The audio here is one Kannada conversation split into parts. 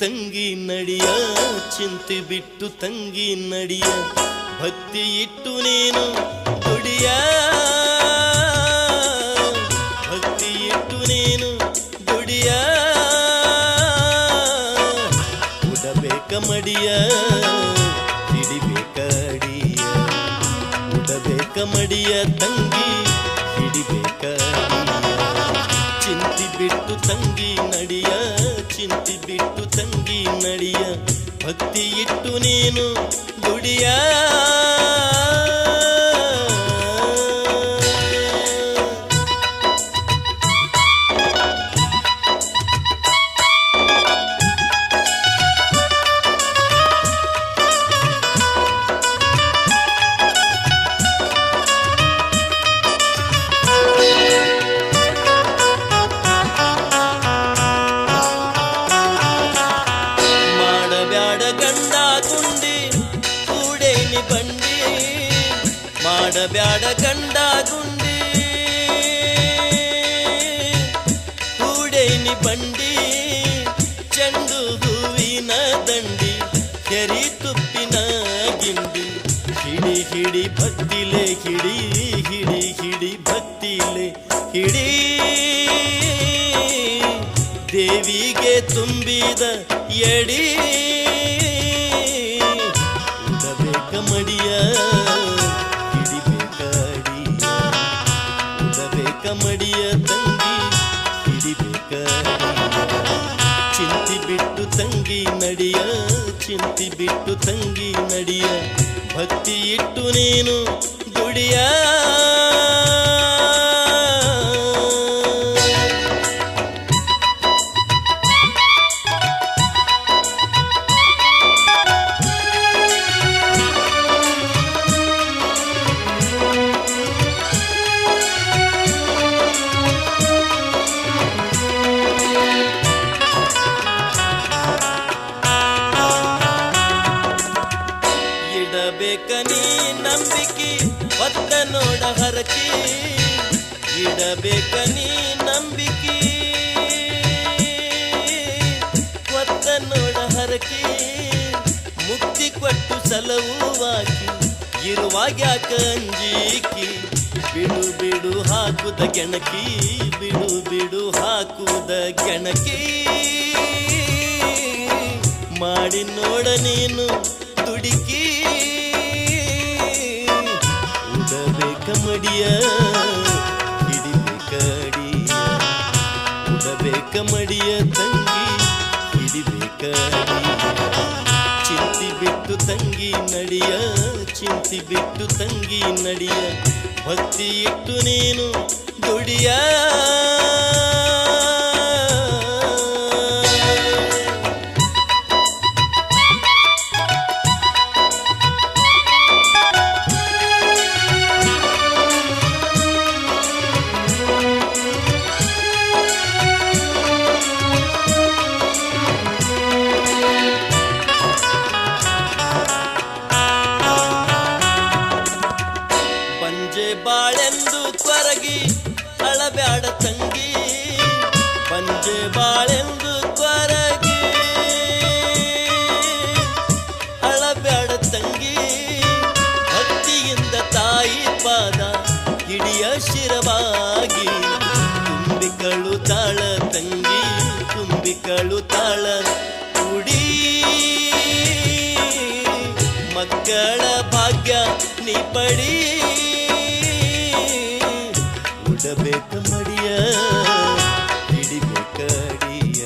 ತಂಗಿ ನಡಿಯ, ಚಿಂತಿ ಬಿಟ್ಟು ತಂಗಿ ನಡಿಯ. ಭಕ್ತಿ ಇಟ್ಟು ನೀನು ದುಡಿಯ, ಭಕ್ತಿ ಇಟ್ಟು ನೀನು ದುಡಿಯ. ಉಡಬೇಕ ಮಡಿಯ, ಹಿಡಿಬೇಕ ಅಡಿಯ. ಉಡಬೇಕ ಮಡಿಯ ತಂಗಿ, ಹಿಡಿಬೇಕ ಚಿಂತಿ ಬಿಟ್ಟು ತಂಗಿ ನಡಿಯ. ಚಿಂತಿ ಬಿಟ್ಟು ನಡಿಯ ಭಕ್ತಿ ಇಟ್ಟು ನೀನು ದುಡಿಯ ಮಾಡಬ್ಯಾಡ ಗಂಡ ಗುಂಡಿ. ಕೂಡೇನಿ ಬಂಡಿ, ಚೆಂಡು ಹೂವಿನ ದಂಡಿ, ಕೆರಿ ತುಪ್ಪಿನ ಗಿಂಡಿ. ಹಿಡಿ ಹಿಡಿ ಭಕ್ತಿಲೆ ಹಿಡಿ ಹಿಡಿ ಹಿಡಿ ಭಕ್ತಿಲೆ ಹಿಡಿ. ದೇವಿಗೆ ತುಂಬಿದ ಎಡಿ. ತಂಗಿ ನಡಿಯ ಚಿಂತಿ ಬಿಟ್ಟು ತಂಗಿ ನಡಿಯ. ಭಕ್ತಿ ಇಟ್ಟು ನೀನು ದುಡಿಯ. ಇಡಬೇಕ ನೀ ನಂಬಿಕೆ. ಒತ್ತ ನೋಡ ಹರಕಿ, ಮುಕ್ತಿ ಕೊಟ್ಟು ಸಲವುವಾಗಿ ಇರುವಾಗ ಯಾಕ ಬಿಡು ಬಿಡು ಹಾಕುದ ಗೆಣಕಿ, ಬಿಡು ಬಿಡು ಹಾಕುದ ಗೆಣಕಿ. ಮಾಡಿ ನೋಡ ನೀನು ದುಡುಕಿ ಉಡಬೇಕ ಮಡಿಯ ಉಡಬೇಕ ಮಡಿಯ ತಂಗಿ, ಹಿಡಿಬೇಕ ಚಿಂತಿ ಬಿಟ್ಟು ತಂಗಿ ನಡಿಯ, ಚಿಂತಿ ಬಿಟ್ಟು ತಂಗಿ ನಡಿಯ. ಭಕ್ತಿ ಇಟ್ಟು ನೀನು ದುಡಿಯ. ಶಿರವಾಗಿ ತುಂಬಿಕಳು ತಾಳ ತಂಗಿ, ತುಂಬಿಕಳು ತಾಳ ಕುಡಿ. ಮಕ್ಕಳ ಭಾಗ್ಯ ನೀ ಪಡಿ. ಉಡಬೇಕ ಮಡಿಯ, ಹಿಡಿಬೇಕ ಅಡಿಯ.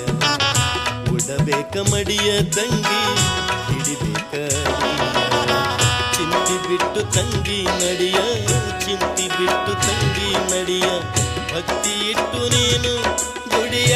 ಉಡಬೇಕ ಮಡಿಯ ತಂಗಿ, ಹಿಡಿಬೇಕ ಬಿಟ್ಟು ತಂಗಿ ನಡಿಯ ಚಿಂತಿ ಬಿಟ್ಟು ತಂಗಿ ನಡಿಯ ಭಕ್ತಿ ಇಟ್ಟು ನೀನು ದುಡಿಯ